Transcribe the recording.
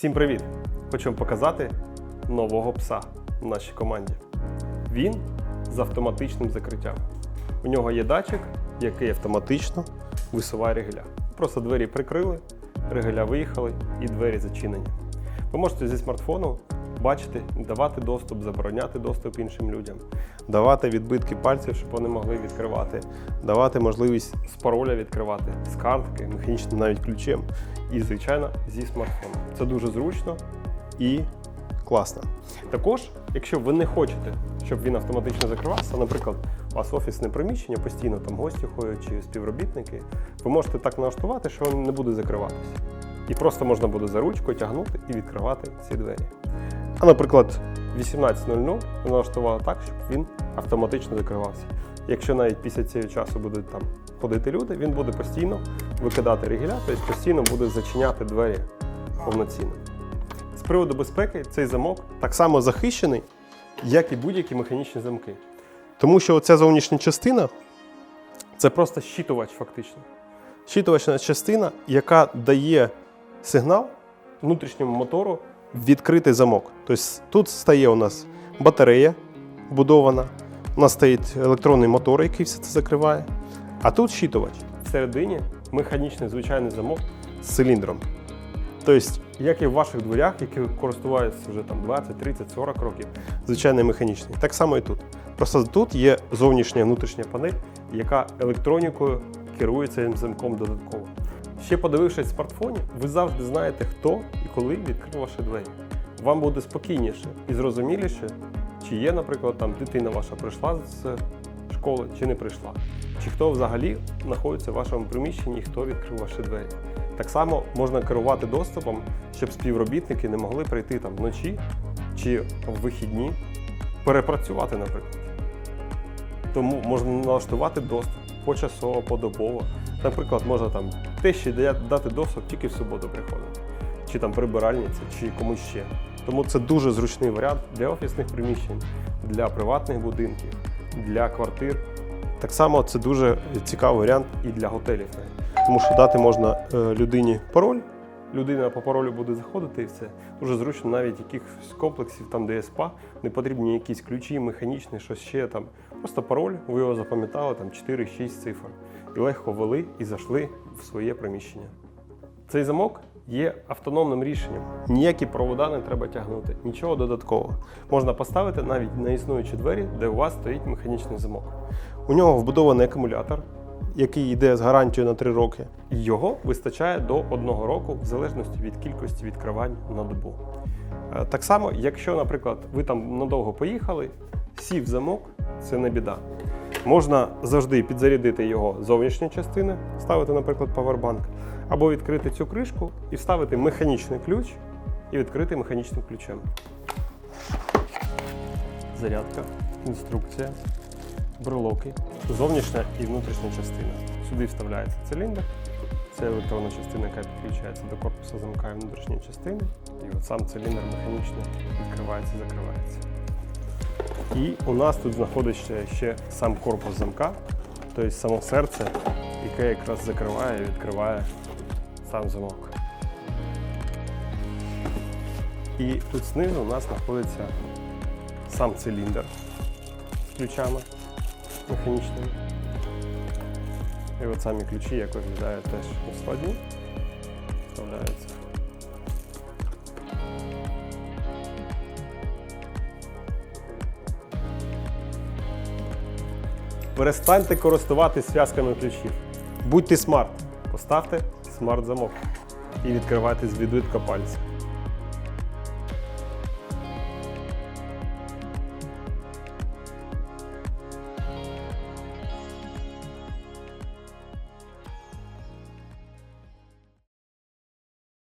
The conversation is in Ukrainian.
Всім привіт! Хочу вам показати нового пса в нашій команді. Він з автоматичним закриттям. У нього є датчик, який автоматично висуває ригеля. Просто двері прикрили, ригеля виїхали і двері зачинені. Ви можете зі смартфону бачити, давати доступ, забороняти доступ іншим людям, давати відбитки пальців, щоб вони могли відкривати, давати можливість з пароля відкривати, з картки, механічним навіть ключем. І, звичайно, зі смартфону. Це дуже зручно і класно. Також, якщо ви не хочете, щоб він автоматично закривався, наприклад, у вас офісне приміщення, постійно там гості ходять чи співробітники, ви можете так налаштувати, що він не буде закриватися. І просто можна буде за ручку тягнути і відкривати ці двері. А, наприклад, 18.00 ви налаштували так, щоб він автоматично закривався. Якщо навіть після цього часу будуть там ходити люди, він буде постійно викидати регіля, тобто постійно буде зачиняти двері повноцінно. З приводу безпеки цей замок так само захищений, як і будь-які механічні замки. Тому що оця зовнішня частина це просто щитувач, фактично. Щитувачна частина, яка дає сигнал внутрішньому мотору відкрити замок. Тобто тут стає у нас батарея вбудована, у нас стоїть електронний мотор, який все це закриває. А тут щитувач. Всередині механічний звичайний замок з циліндром. Тобто, як і в ваших дверях, які користуються вже там 20, 30, 40 років, звичайний механічний. Так само і тут. Просто тут є зовнішня внутрішня панель, яка електронікою керує цим замком додатково. Ще подивившись в ви завжди знаєте, хто і коли відкрив ваші двері. Вам буде спокійніше і зрозуміліше, чи є, наприклад, там дитина ваша прийшла з школи, чи не прийшла. Чи хто взагалі знаходиться в вашому приміщенні і хто відкрив ваші двері. Так само можна керувати доступом, щоб співробітники не могли прийти там вночі чи в вихідні, перепрацювати, наприклад. Тому можна налаштувати доступ почасово, подобово. Наприклад, можна там те ще дати доступ тільки в суботу приходити, чи там прибиральниці, чи комусь ще. Тому це дуже зручний варіант для офісних приміщень, для приватних будинків, для квартир. Так само це дуже цікавий варіант і для готелів. Тому що дати можна е, людині пароль, людина по паролю буде заходити і все. Дуже зручно навіть якихось комплексів, там де є спа, не потрібні якісь ключі, механічні, щось ще там. Просто пароль, ви його запам'ятали, там 4-6 цифр. Легко ввели і зайшли в своє приміщення. Цей замок є автономним рішенням. Ніякі провода не треба тягнути, нічого додаткового. Можна поставити навіть на існуючі двері, де у вас стоїть механічний замок. У нього вбудований акумулятор, який йде з гарантією на 3 роки. Його вистачає до 1 року в залежності від кількості відкривань на добу. Е, Так само, якщо, наприклад, ви там надовго поїхали, сів замок, це не біда. Можна завжди підзарядити його зовнішні частини, ставити, наприклад, павербанк, або відкрити цю кришку і вставити механічний ключ і відкрити механічним ключем. Зарядка, інструкція, брелоки, зовнішня і внутрішня частина. Сюди вставляється циліндр. Це електронна частина, яка підключається до корпусу замка і внутрішньої частини. І от сам циліндр механічно відкривається закривається. І у нас тут знаходиться ще сам корпус замка, тобто само серце, яке якраз закриває і відкриває сам замок. І тут знизу у нас знаходиться сам циліндр з ключами механічними. І от самі ключі, як виглядає теж у складі, вставляються. Перестаньте користуватись зв'язками ключів. Будьте смарт. Поставте смарт-замок і відкривайте з відбитка пальця.